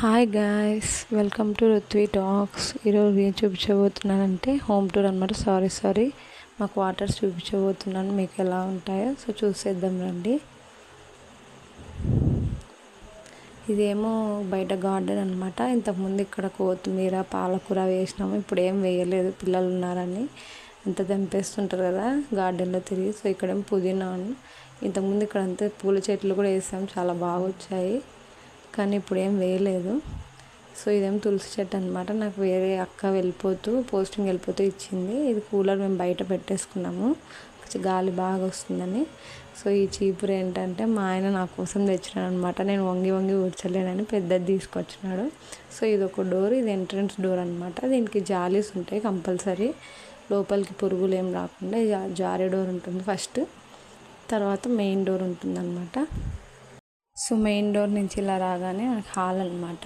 Hi guys welcome to Ruthvi talks ఈరోజు ఏం చూపించబోతున్నానంటే హోమ్ టూర్ అనమాట సారీ సారీ మా క్వార్టర్స్ చూపించబోతున్నాను. మీకు ఎలా ఉంటాయో. సో చూసేద్దాం రండి. ఇదేమో బయట గార్డెన్ అనమాట ఇంతకుముందు ఇక్కడ కొత్తిమీర పాలకూర వేసినాము. ఇప్పుడు ఏం వేయలేదు. పిల్లలు ఉన్నారని. అంత తెంపేస్తుంటారు కదా గార్డెన్లో తిరిగి. సో ఇక్కడేమో పుదీనా ఇంతకుముందు ఇక్కడ అంతే పూల చెట్లు కూడా వేసాం. చాలా బాగా వచ్చాయి. కానీ ఇప్పుడు ఏం వేయలేదు. సో ఇదేం తులసి చెట్టు అనమాట నాకు వేరే అక్క వెళ్ళిపోతూ పోస్టింగ్ వెళ్ళిపోతూ ఇచ్చింది. ఇది కూలర్ మేము బయట పెట్టేసుకున్నాము. గాలి బాగా వస్తుందని. సో ఈ చీపురు ఏంటంటే మా ఆయన నా కోసం తెచ్చినాడు అనమాట నేను వంగి వంగి ఊడ్చలేనని పెద్దది తీసుకొచ్చినాడు. సో ఇది ఒక డోర్ ఇది ఎంట్రన్స్ డోర్ అనమాట దీనికి జాలీస్ ఉంటాయి కంపల్సరీ. లోపలికి పురుగులు ఏం రాకుండా జారీ డోర్ ఉంటుంది ఫస్ట్. తర్వాత మెయిన్ డోర్ ఉంటుందన్నమాట. సో మెయిన్ డోర్ నుంచి ఇలా రాగానే హాల్ అనమాట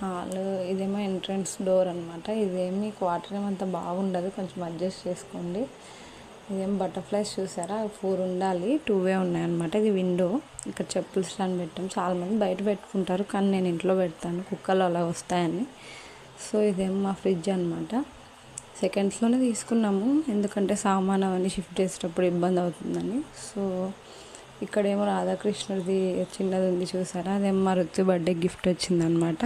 హాల్ ఇదేమో ఎంట్రన్స్ డోర్ అనమాట ఇదేమి క్వార్టర్ ఏమంత బాగుండదు కొంచెం అడ్జస్ట్ చేసుకోండి. ఇదేం బటర్ఫ్లైస్ చూసారా? ఫోర్ ఉండాలి టూ వే ఉన్నాయన్నమాట ఇది విండో ఇక్కడ చెప్పులు స్టాండ్ పెట్టాం. చాలామంది బయట పెట్టుకుంటారు కానీ నేను ఇంట్లో పెడతాను. కుక్కలు అలా వస్తాయని. సో ఇదేమో మా ఫ్రిడ్జ్ అనమాట సెకండ్స్లోనే తీసుకున్నాము ఎందుకంటే సామాన్ అవన్నీ షిఫ్ట్ చేసేటప్పుడు ఇబ్బంది అవుతుందని. సో ఇక్కడేమో రాధాకృష్ణుడిది చిన్నది ఉంది చూసారా? అదేమో మా రుచి బర్త్డే గిఫ్ట్ వచ్చిందనమాట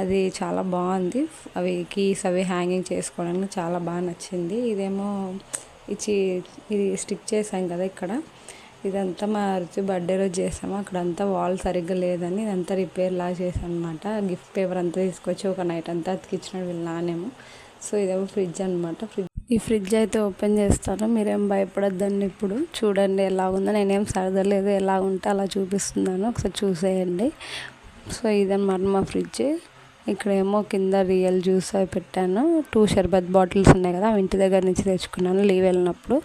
అది చాలా బాగుంది. అవి కీస్ అవి హ్యాంగింగ్ చేసుకోవడానికి చాలా బాగా నచ్చింది. ఇదేమో ఇచ్చి ఇది స్టిక్ చేసాం కదా ఇక్కడ. ఇదంతా మా రుచి బర్త్డే రోజు చేసాము అక్కడంతా వాల్ సరిగ్గా లేదని ఇదంతా రిపేర్ లా చేసాం అనమాట గిఫ్ట్ పేపర్ అంతా తీసుకొచ్చి ఒక నైట్ అంతా అతికిచ్చిన వీళ్ళు నానేమో సో ఇదేమో ఫ్రిడ్జ్ అనమాట ఫ్రిడ్జ్ ఈ ఫ్రిడ్జ్ అయితే ఓపెన్ చేస్తాను. మీరేం భయపడద్దండి ఇప్పుడు. చూడండి ఎలా ఉందో నేనేం సరదలేదు. ఎలా ఉంటే అలా చూపిస్తున్నాను. ఒకసారి చూసేయండి. సో ఇదన్నమాట మా ఫ్రిడ్జ్. ఇక్కడేమో కింద రియల్ జ్యూస్ అవి పెట్టాను. టూ షర్బత్ బాటిల్స్ ఉన్నాయి కదా అవి ఇంటి దగ్గర నుంచి తెచ్చుకున్నాను. లీవ్ వెళ్ళినప్పుడు.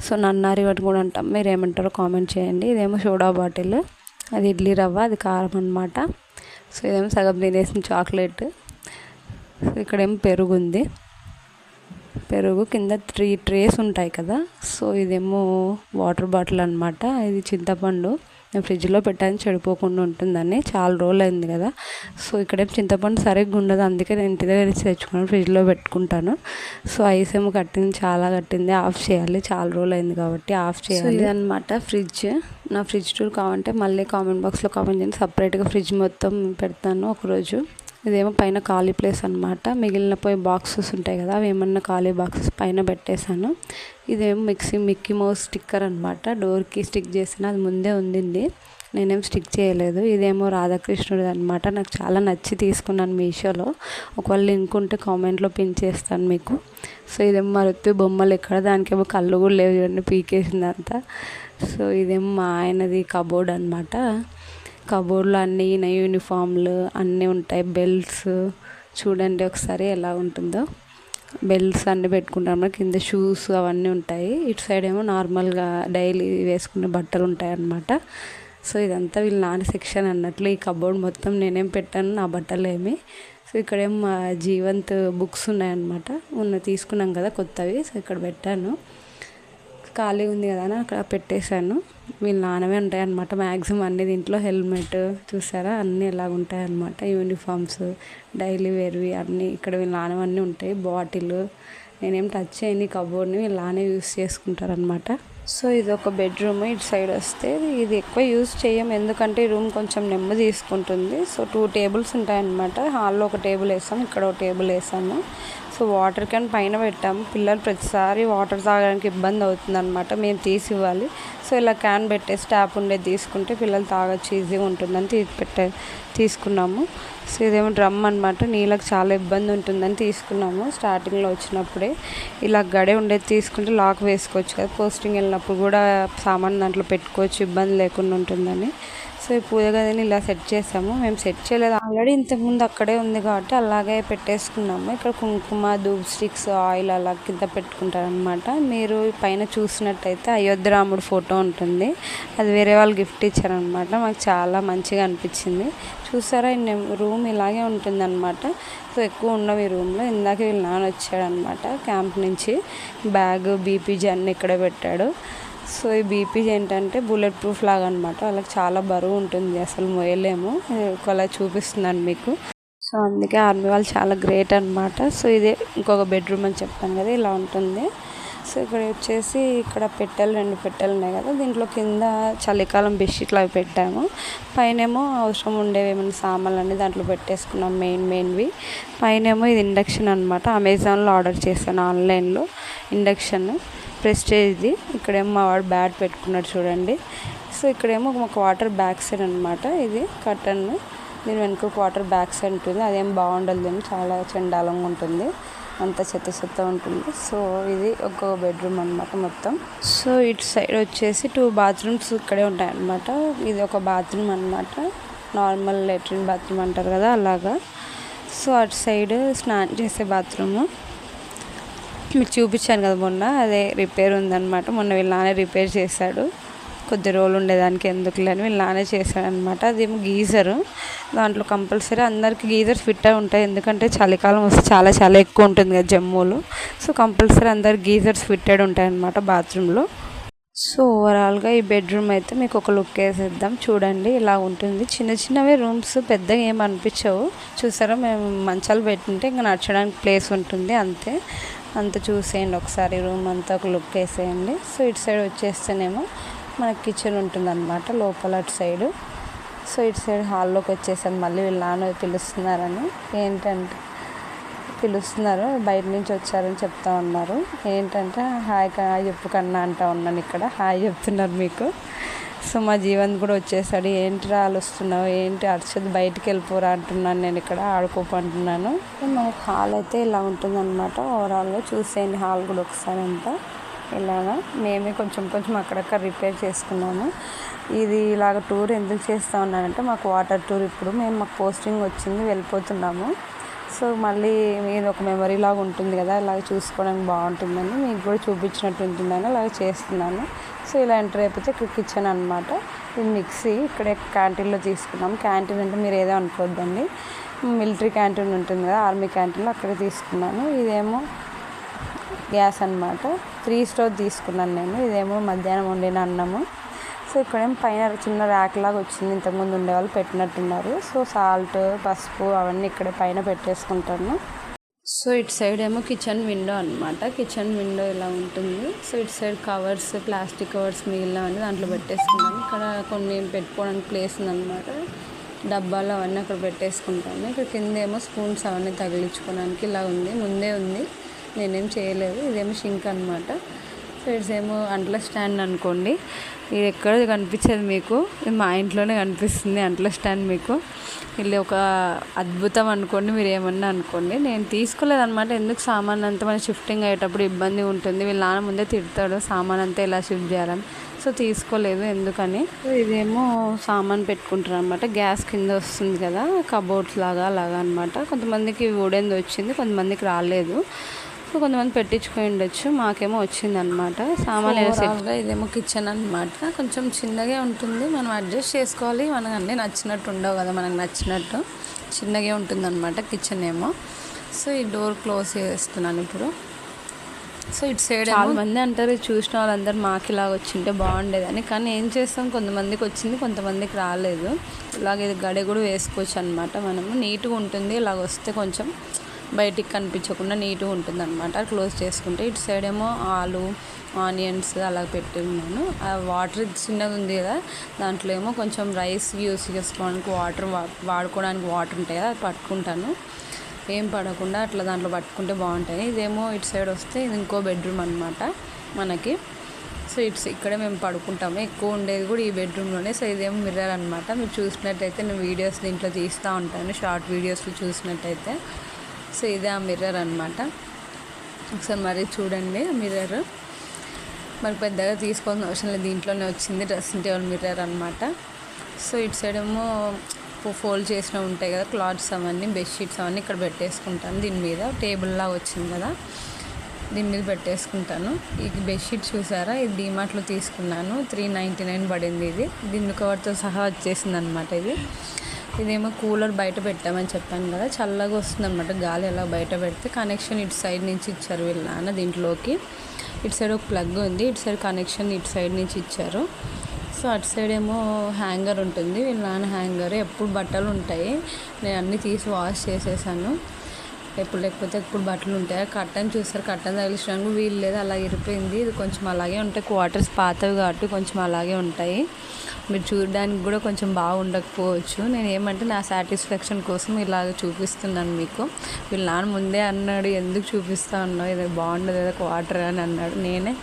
సో నన్నారి వాటి కూడా అంటాం మీరు ఏమంటారో కామెంట్ చేయండి. ఇదేమో సోడా బాటిల్. అది ఇడ్లీ రవ్వ. అది కారం అనమాట సో ఇదేమో సగం తినేసిన చాక్లెట్. సో ఇక్కడేమో పెరుగు ఉంది. పెరుగు కింద త్రీ ట్రేస్ ఉంటాయి కదా సో ఇదేమో వాటర్ బాటిల్ అనమాట ఇది చింతపండు. నేను ఫ్రిడ్జ్లో పెట్టాను చెడిపోకుండా ఉంటుందని. చాలా రోజులు అయింది కదా. సో ఇక్కడేం చింతపండు సరిగ్గా ఉండదు. అందుకే నేను ఇంటి దగ్గర తెచ్చుకున్నాను ఫ్రిడ్జ్లో పెట్టుకుంటాను. సో ఐస్ ఏమో కట్టింది చాలా కట్టింది. ఆఫ్ చేయాలి. చాలా రోజులు అయింది కాబట్టి ఆఫ్ చేయాలి. ఇదనమాట ఫ్రిడ్జ్. నా ఫ్రిడ్జ్ టూర్ కావాలంటే మళ్ళీ కామెంట్ బాక్స్లో కామెంట్ చేయండి. సపరేట్గా ఫ్రిడ్జ్ మొత్తం పెడతాను ఒకరోజు. ఇదేమో పైన ఖాళీ ప్లేస్ అనమాట మిగిలిన పోయి బాక్సెస్ ఉంటాయి కదా అవి ఏమన్నా ఖాళీ బాక్సెస్ పైన పెట్టేశాను. ఇదేమో మిక్సీ మిక్కీ మౌస్ స్టిక్కర్ అనమాట డోర్కి స్టిక్ చేసిన అది ముందే ఉండింది. నేనేం స్టిక్ చేయలేదు. ఇదేమో రాధాకృష్ణుడు అనమాట నాకు చాలా నచ్చి తీసుకున్నాను మీషోలో. ఒకవేళ లింక్ ఉంటే కామెంట్లో పిన్ చేస్తాను మీకు. సో ఇదేమో మరుత్తి బొమ్మలు ఎక్కడ దానికేమో కళ్ళు కూడా లేవు చూడండి పీకేసింది అంతా సో ఇదేమో మా ఆయనది కబోర్డ్ అనమాట కబోర్డ్లో అన్నీ యూనిఫామ్లు అన్నీ ఉంటాయి. బెల్ట్స్ చూడండి ఒకసారి ఎలా ఉంటుందో. బెల్ట్స్ అన్నీ పెట్టుకుంటాం కింద షూస్ అవన్నీ ఉంటాయి. ఇటు సైడ్ ఏమో నార్మల్గా డైలీ వేసుకునే బట్టలు ఉంటాయి అన్నమాట సో ఇదంతా వీళ్ళ నాన్న సెక్షన్ అన్నట్లు. ఈ కబోర్డ్ మొత్తం నేనేం పెట్టాను నా బట్టలు ఏమి. సో ఇక్కడేమో మా జీవంత్ బుక్స్ ఉన్నాయన్నమాట. మొన్న తీసుకున్నాం కదా కొత్తవి. సో ఇక్కడ పెట్టాను. ఖాళీ ఉంది కదా అని అక్కడ పెట్టేశాను. వీళ్ళ నాన్నవే ఉంటాయన్నమాట. మ్యాక్సిమం అన్ని దీంట్లో హెల్మెట్ చూసారా? అన్నీ ఎలాగ ఉంటాయి అనమాట యూనిఫామ్స్ డైలీ వేర్వి అన్నీ ఇక్కడ వీళ్ళ నాన్నవన్నీ ఉంటాయి. బాటిల్ నేనేం టచ్ చేయని కబోర్డ్ని వీళ్ళ నానే యూస్ చేసుకుంటారనమాట సో ఇది ఒక బెడ్రూమ్. ఇటు సైడ్ వస్తే ఇది ఎక్కువ యూజ్ చేయం. ఎందుకంటే ఈ రూమ్ కొంచెం నెమ్మది తీసుకుంటుంది. సో టూ టేబుల్స్ ఉంటాయన్నమాట. హాల్లో ఒక టేబుల్ వేసాం ఇక్కడ ఒక టేబుల్ వేసాము సో వాటర్ క్యాన్ పైన పెట్టాము. పిల్లలు ప్రతిసారి వాటర్ తాగడానికి ఇబ్బంది అవుతుంది అనమాట మేము తీసి ఇవ్వాలి సో ఇలా క్యాన్ పెట్టేసి ట్యాప్ ఉండేది తీసుకుంటే పిల్లలు తాగొచ్చు ఈజీగా ఉంటుందని తీసి పెట్టే తీసుకున్నాము. సో ఇదేమో డ్రమ్ అనమాట నీళ్ళకి చాలా ఇబ్బంది ఉంటుందని తీసుకున్నాము స్టార్టింగ్లో వచ్చినప్పుడే. ఇలా గడే ఉండేది తీసుకుంటే లాక్ వేసుకోవచ్చు కదా. పోస్టింగ్ వెళ్ళినప్పుడు కూడా సామాన్ దాంట్లో పెట్టుకోవచ్చు ఇబ్బంది లేకుండా ఉంటుందని. సో ఈ పూజ గదిని ఇలా సెట్ చేసాము. మేము సెట్ చేయలేదు. ఆల్రెడీ ఇంతకుముందు అక్కడే ఉంది కాబట్టి అలాగే పెట్టేసుకున్నాము. ఇక్కడ కుంకుమ ధూప్ స్టిక్స్ ఆయిల్ అలా కింద పెట్టుకుంటారనమాట మీరు పైన చూసినట్టయితే అయోధ్యరాముడు ఫోటో ఉంటుంది. అది వేరే వాళ్ళు గిఫ్ట్ ఇచ్చారనమాట మాకు చాలా మంచిగా అనిపించింది. చూసారా రూమ్ ఇలాగే ఉంటుందన్నమాట. సో ఎక్కువ ఉండవు ఈ రూమ్లో. ఇందాక వీళ్ళు నాన్న వచ్చాడనమాట క్యాంప్ నుంచి. బ్యాగ్ బీపీజీ అన్నీ ఇక్కడే పెట్టాడు. సో ఈ బీపీ ఏంటంటే బుల్లెట్ ప్రూఫ్ లాగా అనమాట వాళ్ళకి చాలా బరువు ఉంటుంది అసలు మోయలేము ఒకలా చూపిస్తున్నాను మీకు. సో అందుకే ఆర్మీ వాళ్ళు చాలా గ్రేట్ అనమాట. సో ఇదే ఇంకొక బెడ్రూమ్ అని చెప్పాను కదా ఇలా ఉంటుంది. సో ఇక్కడ వచ్చేసి ఇక్కడ పెట్టెలు రెండు పెట్టెలు ఉన్నాయి కదా. దీంట్లో కింద చలికాలం బెడ్షీట్లు అవి పెట్టాము. పైనేమో అవసరం ఉండేవి ఏమైనా సామాన్లు అన్నీ దాంట్లో పెట్టేసుకున్నాం మెయిన్ మెయిన్వి. పైనేమో ఇది ఇండక్షన్ అనమాట. అమెజాన్లో ఆర్డర్ చేశాను ఆన్లైన్లో ఇండక్షన్. ప్రెస్టేజ్ది ఇక్కడేమో మా వాడు బ్యాట్ పెట్టుకున్నాడు చూడండి. సో ఇక్కడేమో మాకు వాటర్ బ్యాక్ సైడ్ అనమాట ఇది కర్టన్ దీని వెనుక ఒక వాటర్ బ్యాక్ సైడ్ ఉంటుంది. అదేం బాగుండదు చాలా చండాలంగా ఉంటుంది. అంత చెత్త చెత్త ఉంటుంది. సో ఇది ఒక బెడ్రూమ్ అనమాట మొత్తం. సో ఇటు సైడ్ వచ్చేసి టూ బాత్రూమ్స్ ఇక్కడే ఉంటాయన్నమాట. ఇది ఒక బాత్రూమ్ అనమాట నార్మల్ లెట్రిన్ బాత్రూమ్ అంటారు కదా అలాగా. సో అటు సైడ్ స్నానం చేసే బాత్రూము మీకు చూపించాను కదా మొన్న అదే రిపేర్ ఉందన్నమాట. మొన్న వీళ్ళ రిపేర్ చేశాడు. కొద్ది రోజులు ఉండేదానికి ఎందుకు అని వీళ్ళ చేశాడనమాట అదేమో గీజరు. దాంట్లో కంపల్సరీ అందరికీ గీజర్స్ ఫిట్ అయి ఉంటాయి. ఎందుకంటే చలికాలం వస్తే చాలా చాలా ఎక్కువ ఉంటుంది కదా జమ్మూలో. సో కంపల్సరీ అందరికి గీజర్స్ ఫిట్టెడ్ ఉంటాయనమాట బాత్రూంలో. సో ఓవరాల్గా ఈ బెడ్రూమ్ అయితే మీకు ఒక లుక్ వేసేద్దాం. చూడండి ఇలా ఉంటుంది. చిన్న చిన్నవే రూమ్స్ పెద్దగా ఏం అనిపించవు. చూసారా మేము మంచాలు పెట్టుంటే ఇంకా నడచడానికి ప్లేస్ ఉంటుంది. అంతే. అంత చూసేయండి ఒకసారి రూమ్ అంతా ఒక లుక్ వేసేయండి. సో ఇటు సైడ్ వచ్చేస్తేనేమో మనకి కిచెన్ ఉంటుందన్నమాట లోపల అటు సైడు. సో ఇటు సైడ్ హాల్లోకి వచ్చేసాను. మళ్ళీ వీళ్ళు నాన్న పిలుస్తున్నారని. ఏంటంటే పిలుస్తున్నారు బయట నుంచి వచ్చారని చెప్తా ఉన్నారు. ఏంటంటే హాయ్ హాయ్ చెప్పు కన్నా అంటా ఉన్నాను ఇక్కడ. హాయ్ చెప్తున్నారు మీకు. సో మా జీవన్ కూడా వచ్చేసాడు. ఏంటి రాళ్ళు వస్తున్నావు ఏంటి? అర్చదు బయటికి వెళ్ళిపోరా అంటున్నాను నేను ఇక్కడ ఆడుకోపంటున్నాను. మనకి హాల్ అయితే ఇలా ఉంటుందన్నమాట. ఓవరాల్గా చూసేయండి హాల్ కూడా ఒకసారి అంతా. ఇలాగా మేమే కొంచెం కొంచెం అక్కడక్కడ రిపేర్ చేసుకున్నాము. ఇది ఇలాగ టూర్ ఎందుకు చేస్తా ఉన్నానంటే మాకు వాటర్ టూర్ ఇప్పుడు. మేము మాకు పోస్టింగ్ వచ్చింది వెళ్ళిపోతున్నాము. సో మళ్ళీ ఇది ఒక మెమరీ లాగా ఉంటుంది కదా ఇలాగ చూసుకోవడానికి బాగుంటుందని మీకు కూడా చూపించినట్టు ఉంటుందని అలాగ చేస్తున్నాను. సో ఇలా ఎంటర్ అయిపోతే ఇక్కడ కిచెన్ అనమాట ఇది మిక్సీ ఇక్కడే క్యాంటీన్లో తీసుకున్నాం. క్యాంటీన్ అంటే మీరు ఏదో అనుకోవద్దండి మిలిటరీ క్యాంటీన్ ఉంటుంది కదా ఆర్మీ క్యాంటీన్లో అక్కడే తీసుకున్నాను. ఇదేమో గ్యాస్ అనమాట త్రీ స్టవ్ తీసుకున్నాను నేను. ఇదేమో మధ్యాహ్నం వండిన అన్నము. సో ఇక్కడేమో పైన చిన్న ర్యాక్ లాగా వచ్చింది. ఇంతకుముందు ఉండేవాళ్ళు పెట్టినట్టున్నారు. సో సాల్ట్ పసుపు అవన్నీ ఇక్కడ పైన పెట్టేసుకుంటాను. సో ఇటు సైడ్ ఏమో కిచెన్ విండో అనమాట కిచెన్ విండో ఇలా ఉంటుంది. సో ఇటు సైడ్ కవర్స్ ప్లాస్టిక్ కవర్స్ మిగిలినవన్నీ దాంట్లో పెట్టేసుకున్నాను ఇక్కడ కొన్ని పెట్టుకోవడానికి ప్లేస్ ఉందన్నమాట. డబ్బాలు అవన్నీ అక్కడ పెట్టేసుకుంటాను. ఇక్కడ కింద ఏమో స్పూన్స్ అవన్నీ తగిలించుకోవడానికి ఇలా ఉంది. ముందే ఉంది. నేనేం చేయలేదు. ఇదేమో షింక్ అనమాట సైడ్స్ ఏమో అంట్ల స్టాండ్ అనుకోండి. ఇది ఎక్కడ కనిపించదు మీకు. ఇది మా ఇంట్లోనే కనిపిస్తుంది అంట్ల స్టాండ్ మీకు. ఇది ఒక అద్భుతం అనుకోండి మీరు ఏమన్నా అనుకోండి. నేను తీసుకోలేదన్నమాట. ఎందుకు సామాన్ అంతా మన షిఫ్టింగ్ అయ్యేటప్పుడు ఇబ్బంది ఉంటుంది. వీళ్ళ నాన్న ముందే తిడతాడు సామాన్ అంతా ఎలా షిఫ్ట్ చేయాలని. సో తీసుకోలేదు ఎందుకని. ఇదేమో సామాన్ పెట్టుకుంటారు అనమాట గ్యాస్ కింద వస్తుంది కదా కబోర్డ్స్ లాగా అలాగా అనమాట కొంతమందికి వుడెన్ది వచ్చింది కొంతమందికి రాలేదు. సో కొంతమంది పెట్టించుకొని ఉండొచ్చు. మాకేమో వచ్చింది అనమాట సామాన్లు ఇదేమో కిచెన్ అనమాట కొంచెం చిన్నగా ఉంటుంది. మనం అడ్జస్ట్ చేసుకోవాలి. మనకు అన్నీ నచ్చినట్టు ఉండవు కదా మనకు నచ్చినట్టు. చిన్నగా ఉంటుంది అనమాట కిచెన్ ఏమో. సో ఈ డోర్ క్లోజ్ చేస్తున్నాను ఇప్పుడు. సో ఇటు సైడ్ చాలా మంది అంటారు చూసిన వాళ్ళందరూ మాకు ఇలాగ వచ్చింటే బాగుండేదని. కానీ ఏం చేస్తాం? కొంతమందికి వచ్చింది కొంతమందికి రాలేదు. ఇలాగ ఇది గడి కూడా వేసుకోవచ్చు అనమాట మనము. నీట్గా ఉంటుంది. ఇలాగ వస్తే కొంచెం బయటికి కనిపించకుండా నీట్గా ఉంటుంది అనమాట క్లోజ్ చేసుకుంటే ఇటు సైడ్ ఏమో ఆలు ఆనియన్స్ అలా పెట్టి ఉన్నాను. ఆ వాటర్ చిన్నది ఉంది కదా దాంట్లో ఏమో కొంచెం రైస్ యూస్ చేసుకోవడానికి వాటర్ వాడుకోవడానికి వాటర్ ఉంటాయి కదా అది పట్టుకుంటాను. ఏం పడకుండా అట్లా దాంట్లో పట్టుకుంటే బాగుంటాయి. ఇదేమో ఇటు సైడ్ వస్తే ఇది ఇంకో బెడ్రూమ్ అనమాట మనకి. సో ఇట్స్ ఇక్కడే మేము పడుకుంటాము. ఎక్కువ ఉండేది కూడా ఈ బెడ్రూమ్లోనే. సో ఇదేమో మిర్రర్ అనమాట మీరు చూసినట్టయితే నేను వీడియోస్ దీంట్లో తీస్తూ ఉంటాను. షార్ట్ వీడియోస్లో చూసినట్టయితే. సో ఇదే ఆ మిర్రర్ అనమాట ఒకసారి మరి చూడండి మిర్రర్ మరి పెద్దగా తీసుకోవాల్సిన అవసరం లేదు. దీంట్లోనే వచ్చింది డ్రెస్సింగ్ టేబుల్ మిర్రర్ అనమాట సో ఇటు సైడ్ ఏమో ఫోల్డ్ చేసిన ఉంటాయి కదా క్లాత్స్ అవన్నీ బెడ్షీట్స్ అవన్నీ ఇక్కడ పెట్టేసుకుంటాను దీని మీద. టేబుల్లా వచ్చింది కదా దీని మీద పెట్టేసుకుంటాను. ఈ బెడ్షీట్ చూసారా? ఇది డీమార్ట్లో తీసుకున్నాను. త్రీ నైంటీ నైన్ పడింది ఇది. దీన్ని కవర్తో సహా వచ్చేసింది అనమాట ఇది. ఇదేమో కూలర్ బయట పెట్టామని చెప్పాను కదా చల్లగా వస్తుంది అనమాట గాలి ఎలా బయట పెడితే కనెక్షన్ ఇటు సైడ్ నుంచి ఇచ్చారు వీళ్ళ నాన్న దీంట్లోకి. ఇటు సైడ్ ఒక ప్లగ్ ఉంది ఇటు సైడ్ కనెక్షన్ ఇటు సైడ్ నుంచి ఇచ్చారు. సో అటు సైడ్ ఏమో హ్యాంగర్ ఉంటుంది వీళ్ళ నాన్న హ్యాంగర్ ఎప్పుడు బట్టలు ఉంటాయి. నేను అన్నీ తీసి వాష్ చేసేసాను. ఎప్పుడు లేకపోతే ఎప్పుడు బట్టలు ఉంటాయి. కట్టని చూస్తారు కట్టని తగిలించడానికి వీలు లేదు అలా ఇరిపోయింది. ఇది కొంచెం అలాగే ఉంటాయి క్వార్టర్స్ పాతవి కాబట్టి కొంచెం అలాగే ఉంటాయి. మీరు చూడడానికి కూడా కొంచెం బాగుండకపోవచ్చు. నేను ఏమంటే నా సాటిస్ఫాక్షన్ కోసం ఇలాగ చూపిస్తున్నాను మీకు. వీళ్ళు నాన్న ముందే అన్నాడు ఎందుకు చూపిస్తా అన్నావు? ఇది బాగుండదు కదా క్వార్టర్ అని అన్నాడు. నేనే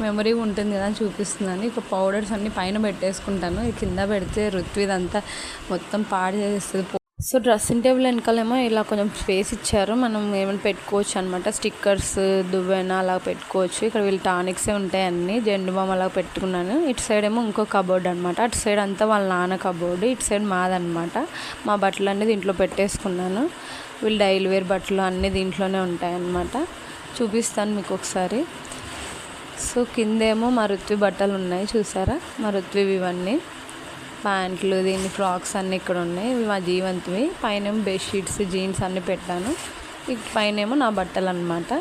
మెమరీ ఉంటుంది కదా అని చూపిస్తున్నాను. ఇక పౌడర్స్ అన్ని పైన పెట్టేసుకుంటాను. కింద పెడితే ఋత్విదంతా మొత్తం పాడు చేసేస్తుంది. సో డ్రెస్సింగ్ టేబుల్ వెనకాలేమో ఇలా కొంచెం స్పేస్ ఇచ్చారు. మనం ఏమైనా పెట్టుకోవచ్చు అనమాట స్టిక్కర్స్ దువ్వెన అలా పెట్టుకోవచ్చు. ఇక్కడ వీళ్ళు టానిక్సే ఉంటాయి అన్నీ. జెండు బామ్ అలా పెట్టుకున్నాను. ఇటు సైడ్ ఏమో ఇంకో కబోర్డ్ అనమాట అటు సైడ్ అంతా వాళ్ళ నాన్న కబోర్డ్. ఇటు సైడ్ మాదనమాట మా బట్టలు అన్నీ దీంట్లో పెట్టేసుకున్నాను. వీళ్ళు డైలీ వేర్ బట్టలు అన్నీ దీంట్లోనే ఉంటాయన్నమాట చూపిస్తాను మీకు ఒకసారి. సో కిందేమో మా ఋత్వి బట్టలు ఉన్నాయి. చూసారా? మా ఇవన్నీ. ప్యాంట్లు దీన్ని ఫ్రాక్స్ అన్నీ ఇక్కడ ఉన్నాయి. ఇవి మా జీవంతివి. పైన బెడ్షీట్స్ జీన్స్ అన్నీ పెట్టాను. ఇక పైన ఏమో నా బట్టలు అనమాట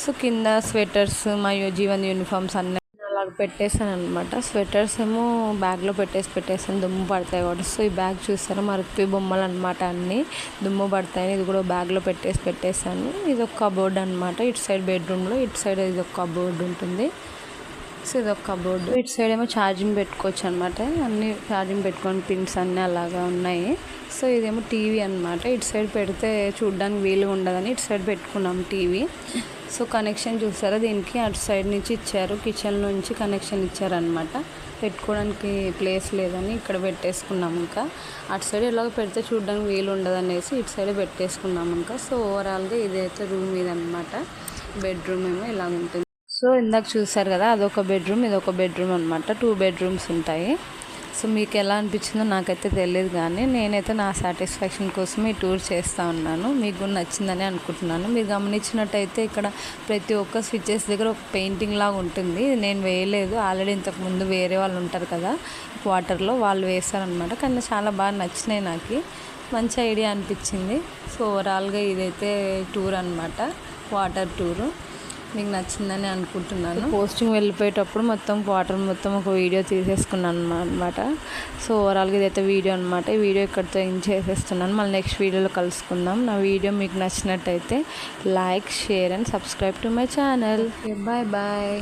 సో కింద స్వెటర్స్ మా జీవన్ యూనిఫామ్స్ అన్నీ అలాగ పెట్టేసాను అనమాట స్వెటర్స్ ఏమో బ్యాగ్లో పెట్టేసి పెట్టేసాను దుమ్ము పడతాయి కాబట్టి. సో ఈ బ్యాగ్ చూస్తారా మా బొమ్మలు అనమాట అన్నీ దుమ్ము పడతాయి ఇది కూడా బ్యాగ్లో పెట్టేసి పెట్టేసాను ఇది ఒక కబోర్డ్ అనమాట ఇటు సైడ్ బెడ్రూమ్లో ఇటు సైడ్ ఇది ఒక కబోర్డ్ ఉంటుంది. సో ఇది ఒక కబోర్డ్ ఇటు సైడ్ ఏమో ఛార్జింగ్ పెట్టుకోవచ్చు అనమాట అన్ని ఛార్జింగ్ పెట్టుకొని పిన్స్ అన్నీ అలాగా ఉన్నాయి. సో ఇదేమో టీవీ అనమాట ఇటు సైడ్ పెడితే చూడడానికి వీలుగా ఉండదని ఇటు సైడ్ పెట్టుకున్నాం టీవీ సో కనెక్షన్ చూసారా? దీనికి అటు సైడ్ నుంచి ఇచ్చారు. కిచెన్ నుంచి కనెక్షన్ ఇచ్చారనమాట పెట్టుకోవడానికి ప్లేస్ లేదని ఇక్కడ పెట్టేసుకున్నాం ఇంకా. అటు సైడ్ ఎలాగో పెడితే చూడడానికి వీలు ఉండదనేసి ఇటు సైడ్ పెట్టేసుకున్నాం ఇంకా. సో ఓవరాల్గా ఇదైతే రూమ్ ఇది అనమాట బెడ్రూమ్ ఏమో ఇలా ఉంటుంది సో ఇందాక చూసారు కదా అదొక బెడ్రూమ్ ఇదొక బెడ్రూమ్ అనమాట టూ బెడ్రూమ్స్ ఉంటాయి. సో మీకు ఎలా అనిపించిందో నాకైతే తెలియదు కానీ నేనైతే నా సాటిస్ఫాక్షన్ కోసం ఈ టూర్ చేస్తూ ఉన్నాను. మీకు కూడా నచ్చిందని అనుకుంటున్నాను. మీరు గమనించినట్టయితే ఇక్కడ ప్రతి ఒక్క స్విచ్చెస్ దగ్గర ఒక పెయింటింగ్ లాగా ఉంటుంది. నేను వేయలేదు. ఆల్రెడీ ఇంతకుముందు వేరే వాళ్ళు ఉంటారు కదా వాటర్లో వాళ్ళు వేస్తారనమాట కానీ చాలా బాగా నచ్చినాయి నాకు. మంచి ఐడియా అనిపించింది. సో ఓవరాల్గా ఇదైతే టూర్ అనమాట వాటర్ టూరు మీకు నచ్చిందని అనుకుంటున్నాను. పోస్టింగ్ వెళ్ళిపోయేటప్పుడు మొత్తం వాటర్ మొత్తం ఒక వీడియో తీసేసుకున్నాను అనమాట సో ఓవరాల్గా ఇదైతే వీడియో అనమాట ఈ వీడియో ఇక్కడితో ఏం చేసేస్తున్నాను. మళ్ళీ నెక్స్ట్ వీడియోలో కలుసుకుందాం. నా వీడియో మీకు నచ్చినట్టయితే like share and subscribe to my channel bye bye